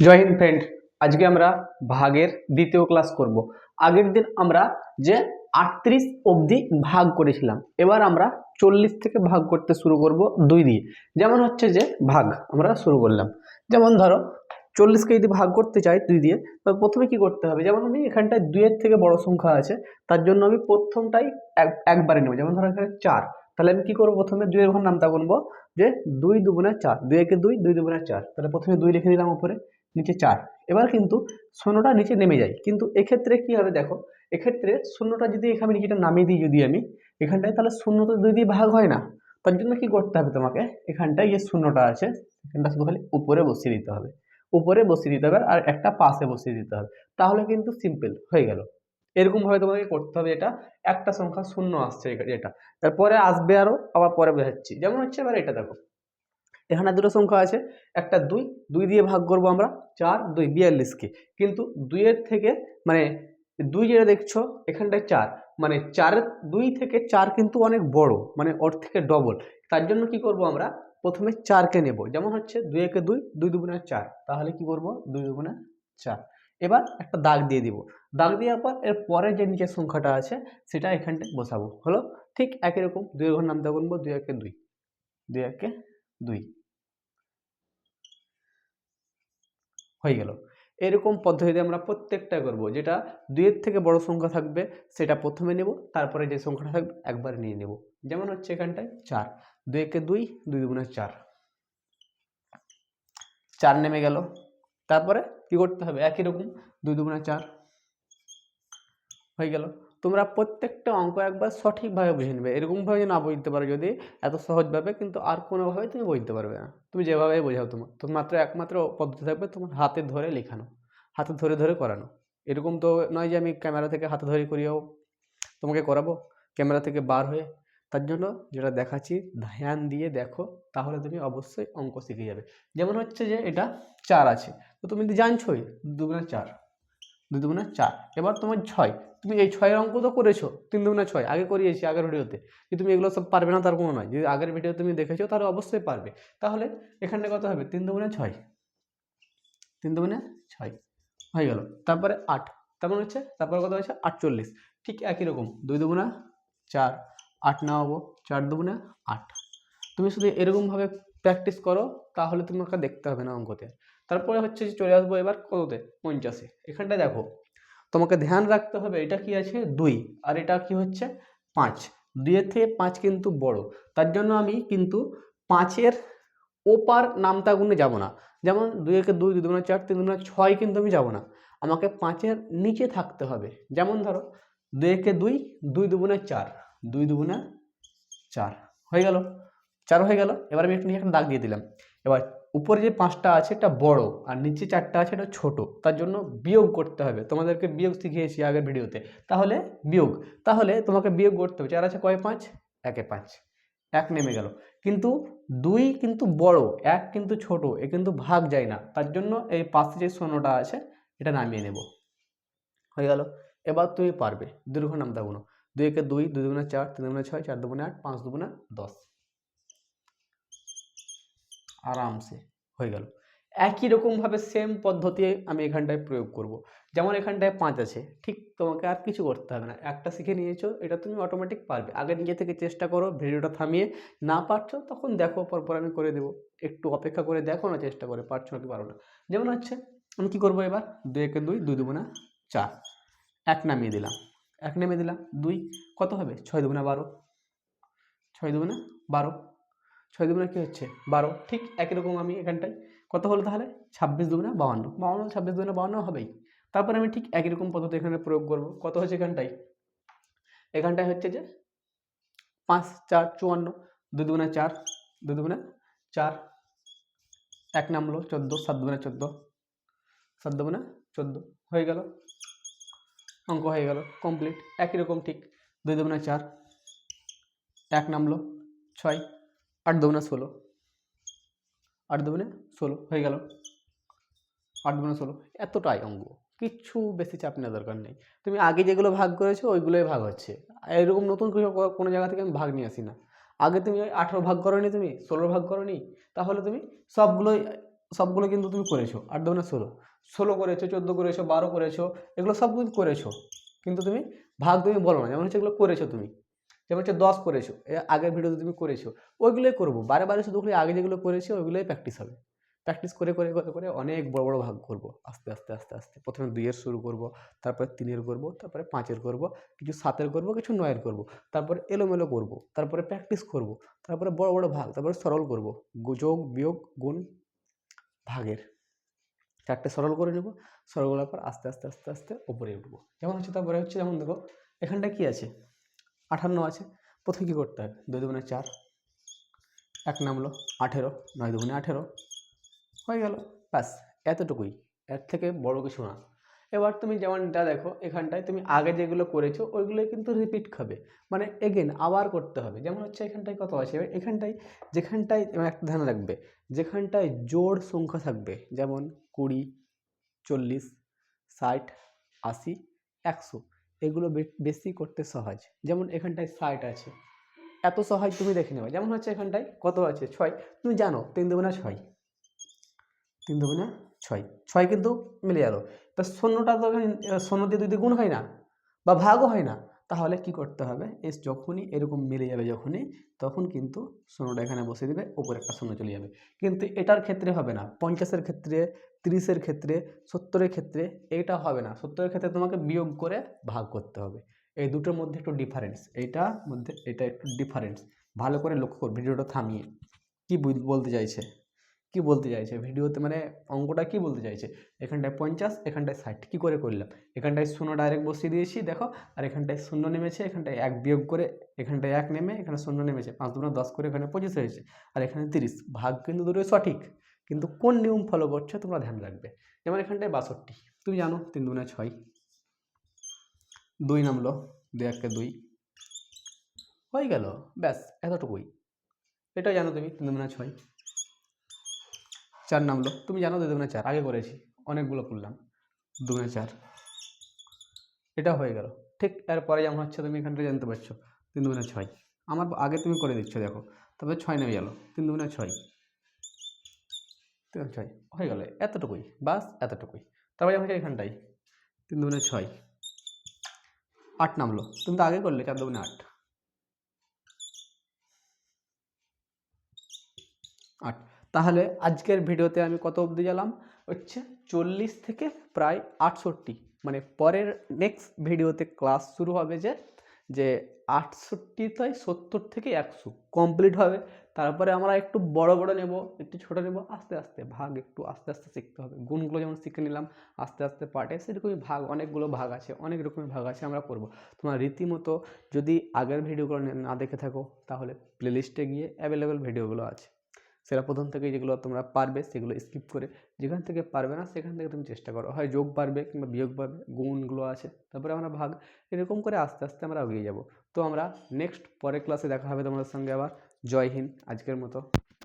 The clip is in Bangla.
জয় হিন্দ ফ্রেন্ড আজকে আমরা ভাগের দ্বিতীয় ক্লাস করব। আগের দিন আমরা যে আটত্রিশ অবধি ভাগ করেছিলাম, এবার আমরা চল্লিশ থেকে ভাগ করতে শুরু করব দুই দিয়ে। যেমন হচ্ছে যে ভাগ আমরা শুরু করলাম। যেমন ধরো, চল্লিশকে যদি ভাগ করতে চাই দুই দিয়ে তবে প্রথমে কি করতে হবে? যেমন আমি এখানটায় দুইয়ের থেকে বড় সংখ্যা আছে, তার জন্য আমি প্রথমটাই এক, একবারে নেব। যেমন ধরো এখানে চার, তাহলে আমি কী করব প্রথমে দুইয়ের ঘর নামটা গুনবো, যে দুই দুগুণে চার, দুই একে দুই দুই দুগুণে চার, তাহলে প্রথমে দুই লিখে দিলাম উপরে। নিচে চার। এবার কিন্তু শূন্যটা নিচে নেমে যায়। কিন্তু এক্ষেত্রে কি হবে দেখো? এক্ষেত্রে শূন্যটা যদি এখানে নিচেটা নামিয়ে দিই যদি আমি, এখানটায় তাহলে শূন্য তো দুই দিয়ে ভাগ হয় না। তার জন্য কি করতে হবে তোমাকে? এখানটায় যে শূন্যটা আছে, এখানটা শুধু খালি উপরে বসিয়ে দিতে হবে। উপরে বসিয়ে দিতে হবে আর একটা পাশে বসিয়ে দিতে হবে। তাহলে কিন্তু সিম্পল হয়ে গেল। এরকম ভাবে তোমাকে করতে হবে এটা। একটা সংখ্যা শূন্য আসছে এটা- তারপরে আসবে আরও, আবার পরে বোঝাচ্ছি। যেমন হচ্ছে এবার এটা দেখো। এখানে দুটো সংখ্যা আছে, একটা দুই দুই দিয়ে ভাগ করব আমরা, চার, দুই, বিয়াল্লিশকে। কিন্তু দুইয়ের থেকে মানে দুই যেটা দেখছ, এখানটায় চার মানে চারের দুই থেকে চার কিন্তু অনেক বড় মানে ওর থেকে ডবল তার জন্য কি করব আমরা, প্রথমে চারকে নেব, যেমন হচ্ছে দুই একে দুই দুই দুগুণে চার, তাহলে কি করব, দুই দুগুণে চার। এবার একটা দাগ দিয়ে দিব, দাগ দেওয়ার পর এর পরে যে নিচের সংখ্যাটা আছে, সেটা এখানটায় বসাবো, হলো? ঠিক একই রকম, দুই ঘর নামতে গুনবো, দুই একে দুই দুই একে দুই। হয়ে গেল। এরকম পদ্ধতিতে আমরা প্রত্যেকটা করব। যেটা দুইয়ের থেকে বড় সংখ্যা থাকবে, সেটা প্রথমে নেব, তারপরে যে সংখ্যাটা থাকবে, একবার নিয়ে নেব। যেমন হচ্ছে এখানটায় চার। দুই একে দুই দুই দুগুণে চার। চার নেমে গেল। তারপরে কি করতে হবে? একই রকম, দুই দুগুণে চার। হয়ে গেল। তোমরা প্রত্যেকটা অঙ্ক একবার সঠিকভাবে বুঝে নেবে। এরকমভাবে না বুঝতে পারো যদি, এত সহজভাবে কিন্তু আর কোনোভাবে তুমি বুঝতে পারবে না। তুমি যেভাবে বোঝাও তোমার তো মাত্র একমাত্র পদ্ধতি থাকবে তোমার হাতে ধরে লেখানো, হাতে ধরে ধরে করানো। এরকম তো নয় যে আমি ক্যামেরা থেকে হাতে ধরে করিয়াও তোমাকে করাবো। ক্যামেরা থেকে বার হয়ে তার জন্য যেটা দেখাচ্ছি, ধ্যান দিয়ে দেখো, তাহলে তুমি অবশ্যই অঙ্ক শিখে যাবে। যেমন হচ্ছে যে এটা চার আছে। তো তুমি জানছোই, দুগুণে চার। দুই দুগুণে চার। এবার তোমার ছয়। তুমি এই ছয়ের অঙ্ক তো করেছ, তিন দুগুণে ছয়। আগে করিয়েছি আগের ভিডিওতে যে তুমি এগুলো সব পারবে না, তার কোনো নয়। যদি আগের ভিডিও তুমি দেখেছ, তাহলে অবশ্যই পারবে। তাহলে এখানে কত হবে? তিন দুগুণে ছয়। তিন দুগুণে ছয়। হয়ে গেল। তারপরে আট। তারপর হচ্ছে, তারপরে কত হচ্ছে আটচল্লিশ। ঠিক একই রকম। দুই দুগুণা চার। আট না হব, চার দুগুণে আট। তুমি শুধু এরকমভাবে প্র্যাকটিস করো, তাহলে তোমাকে দেখতে হবে না অঙ্কতে। তারপরে হচ্ছে যে চলে আসব এবার কততে? পঞ্চাশে। এখানটায় দেখো, তোমাকে ধ্যান রাখতে হবে, এটা কি আছে? দুই। আর এটা কি হচ্ছে? পাঁচ। দুইয়ের থেকে পাঁচ কিন্তু বড়। তার জন্য আমি কিন্তু পাঁচের ওপার নামতা গুণে যাব না। যেমন দুই একে দুই দুই দুগুণে চার, তিন দুগুণে ছয় কিন্তু আমি যাব না। আমাকে পাঁচের নিচে থাকতে হবে। যেমন ধরো দুই একে দুই দুই দুগুণে চার, দুই দুগুণে চার। হয়ে গেল। চার হয়ে গেল। এবার আমি একটু নিচে একটা দাগ দিয়ে দিলাম। এবার উপরে যে পাঁচটা আছে এটা বড় আর নিচে চারটা আছে এটা ছোট। তার জন্য বিয়োগ করতে হবে। তোমাদেরকে বিয়োগ শিখিয়েছি আগের ভিডিওতে। তাহলে বিয়োগ। তাহলে তোমাকে বিয়োগ করতে হবে। চার আছে কয়? পাঁচ? একে পাঁচ। এক নেমে গেল। কিন্তু দুই কিন্তু বড়, এক কিন্তু ছোট, এ কিন্তু ভাগ যায় না। তার জন্য এই পাশে যে শূন্যটা আছে, এটা নামিয়ে নেব। হয়ে গেল। এবার তুমি পারবে। দীর্ঘ নামটা গুলো দুই একে দুই দুই দুগুণে চার, তিন দুগুণে ছয়, চার দুগুণে আট, পাঁচ দুগুণে দশ। আরামসে হয়ে গেল। একই রকমভাবে সেম পদ্ধতি আমি এখানটায় প্রয়োগ করব। যেমন এখানটায় পাঁচ আছে, ঠিক তোমাকে আর কিছু করতে হবে না। একটা শিখে নিয়েছো, এটা তুমি অটোমেটিক পারবে। আগে নিজে থেকে চেষ্টা করো, ভিডিওটা থামিয়ে না পারছ তখন দেখো, পরপর আমি করে দেবো। একটু অপেক্ষা করে দেখো না, চেষ্টা করে পারছ নাকি পারো না। যেমন হচ্ছে, আমি কী করব এবার? দুই একে দুই দুই দুগুণা চার। এক নামিয়ে দিলাম। এক নামিয়ে দিলাম, দুই, কত হবে? ছয় দুগুণা বারো। ছয় দুগুণা বারো। ছয় দুগুণা কী হচ্ছে? বারো। ঠিক একই রকম আমি এখানটায়। কত হলো তাহলে? ছাব্বিশ দুগুণা বাউান্ন বাউন্ন ছাব্বিশ দুগুণা বাউন্ন হবেই। তারপরে আমি ঠিক একই রকম পদ্ধতি এখানে প্রয়োগ করব। কত হচ্ছে এখানটায়? এখানটায় হচ্ছে যে পাঁচ, চার, চুয়ান্ন, দুই দুগুণা চার, দুই দুগুণা চার। এক নামলো চোদ্দ, সাত দুগুণা চোদ্দ, সাত দুগুণা চোদ্দ। হয়ে গেল। অঙ্ক হয়ে গেল। কমপ্লিট। একই রকম ঠিক। দুই দুগুণা চার। এক নামলো ছয়। আট দুগুণা ষোলো। আট দুগুণে ষোলো, হয়ে গেল। আট দুগুণে ষোলো, এতটাই অঙ্গ কিচ্ছু বেশি চাপ নেওয়ার দরকার নেই। তুমি আগে যেগুলো ভাগ করেছ, ওইগুলোই ভাগ হচ্ছে। এরকম নতুন কোনো জায়গা থেকে আমি ভাগ নিয়ে আসি না। আগে তুমি আঠেরো ভাগ করনি তুমি, ষোলো ভাগ করনি, তাহলে তুমি সবগুলোই, সবগুলো কিন্তু তুমি করেছ। আট দুগুণে ষোলো। ষোলো করেছ, চোদ্দ করেছ, বারো করেছ, এগুলো সব কিন্তু করেছ। কিন্তু তুমি ভাগ তুমি বলো না, যেমন হচ্ছে এগুলো করেছ তুমি। যেমন হচ্ছে দশ করেছ আগের ভিডিওতে তুমি করেছ, ওইগুলোই করব। বারে বারে শুধু আগে যেগুলো করেছ, ওইগুলোই প্র্যাকটিস হবে। প্র্যাকটিস করে করে করে করে অনেক বড় বড় ভাগ করব। আস্তে আস্তে আস্তে আস্তে। প্রথমে দুইয়ের শুরু করব, তারপরে তিনের করব, তারপরে পাঁচের করব, কিছু সাতের করব, কিছু নয়ের করব, তারপরে এলোমেলো করব, তারপরে প্র্যাকটিস করব, তারপরে বড় বড় ভাগ, তারপরে সরল করব। যোগ, বিয়োগ, গুণ, ভাগের। চারটে সরল করে নেব, সরল করার পর আস্তে আস্তে আস্তে আস্তে উপরে উঠবো। যেমন হচ্ছে তারপরে হচ্ছে, যেমন দেখো, এখানটা কি আছে? আঠান্ন আছে। প্রথমে কী করতে হবে? দুই দুগুণে চার। এক নামলো, আঠেরো। নয় দুগুণে আঠেরো। হয়ে গেল। ব্যাস, এতটুকুই। এর থেকে বড় কিছু না। এবার তুমি যেমনটা দেখো, এখানটায় তুমি আগে যেগুলো করেছ, ওইগুলোই কিন্তু রিপিট খাবে। মানে এগেন আবার করতে হবে। যেমন হচ্ছে এখানটায় কত আছে? এবার এখানটায়, যেখানটায় একটা ধ্যান রাখবে। যেখানটায় জোড় সংখ্যা থাকবে, যেমন কুড়ি, চল্লিশ, ষাট, আশি, একশো। এগুলো বেশি করতে সহজ। যেমন এখানটায় ষাট আছে। এত সহজ তুমি দেখে নেবে। যেমন হচ্ছে এখানটায় কত আছে? ছয়। তুমি জানো, তিন দুগুণা ছয়। তিন দুগুণে ছয়। ছয় কিন্তু মিলে গেল। তা শূন্যটা তো শূন্য দিয়ে দুই গুণ হয় না বা ভাগও হয় না। তাহলে কি করতে হবে? এই যখনই এরকম মিলে যাবে যখনই, তখন কিন্তু শূন্যটা এখানে বসে দিবে উপরে একটা শূন্য চলে যাবে। কিন্তু এটার ক্ষেত্রে হবে না। পঞ্চাশের ক্ষেত্রে তিরিশের ক্ষেত্রে সত্তরের ক্ষেত্রে এইটা হবে না। সত্তরের ক্ষেত্রে তোমাকে বিয়োগ করে ভাগ করতে হবে। এই দুটোর মধ্যে একটু ডিফারেন্স এইটার মধ্যে এটা একটু ডিফারেন্স ভালো করে লক্ষ্য কর, ভিডিওটা থামিয়ে। কি বলতে চাইছে? কি বলতে চাইছে? ভিডিওতে মানে অঙ্কটা কি বলতে চাইছে? এখানটায় পঞ্চাশ, এখানটায় ষাট। কী করে করলাম? এখানটায় শূন্য ডাইরেক্ট বসিয়ে দিয়েছি, দেখো। আর এখানটায় শূন্য নেমেছে, এখানটায় এক বিয়োগ করে, এখানটায় এক নেমে, এখানে শূন্য নেমেছে। পাঁচ দুগুণে দশ করে এখানে পঁচিশ হয়েছে। আর এখানে তিরিশ। ভাগ কিন্তু দুটোই সঠিক। কিন্তু কোন নিয়ম ফলো করছে তোমরা ধ্যান রাখবে। যেমন এখানটায় বাষট্টি। তুমি জানো তিন দুগুণে ছয়। দুই নামলো, দুই একে দুই। হয়ে গেল, ব্যাস, এতটুকুই। এটাও জানো তুমি, তিন দুগুণে ছয়। চার নামলো, তুমি জানো দুই দুগুণে চার, আগে করেছি, অনেকগুলো করলাম, দুগুণে চার। এটা হয়ে গেল। ঠিক এরপরে যেমন হচ্ছে তুমি এখানটা জানতে পারছ, তিন দুগুণে ছয়। আমার আগে তুমি করে দিচ্ছ, দেখো। তবে ছয় নেমে গেল, তিন দুগুণে ছয়। তিন ছয়, হয়ে গেল, এতটুকুই, বাস এতটুকুই। তারপরে যেমন হচ্ছে এখানটাই, তিন দুগুণে ছয়। আট নামলো, তুমি তো আগে করলে, চার দুগুণে আট। আট। তাহলে আজকের ভিডিওতে আমি কত অবধি গেলাম? হচ্ছে চল্লিশ থেকে প্রায় আটষট্টি। মানে পরের নেক্সট ভিডিওতে ক্লাস শুরু হবে যে যে আটষট্টি তাই সত্তর থেকে একশো কমপ্লিট হবে। তারপরে আমরা একটু বড় বড় নেব, একটু ছোট নেব, আস্তে আস্তে ভাগ, একটু আস্তে আস্তে শিখতে হবে। গুণগুলো যেমন শিখে নিলাম, আস্তে আস্তে পার্টে সেরকমই ভাগ, অনেকগুলো ভাগ আছে, অনেক রকমের ভাগ আছে আমরা করব। তোমার রীতিমতো যদি আগের ভিডিওগুলো না দেখে থাকো, তাহলে প্লেলিস্টে গিয়ে অ্যাভেলেবেল ভিডিওগুলো আছে। সেটা প্রথম থেকে যেগুলো তোমরা পারবে, সেগুলো স্কিপ করে যেখান থেকে পারবে না, সেখান থেকে তুমি চেষ্টা করো। হয় যোগ পারবে কিংবা বিয়োগ পারবে গুণগুলো আছে। তারপরে আমরা ভাগ, এরকম করে আস্তে আস্তে আমরা এগিয়ে যাব। তো আমরা নেক্সট পরের ক্লাসে দেখা হবে তোমাদের সঙ্গে আবার। জয় হিন্দ আজকের মতো।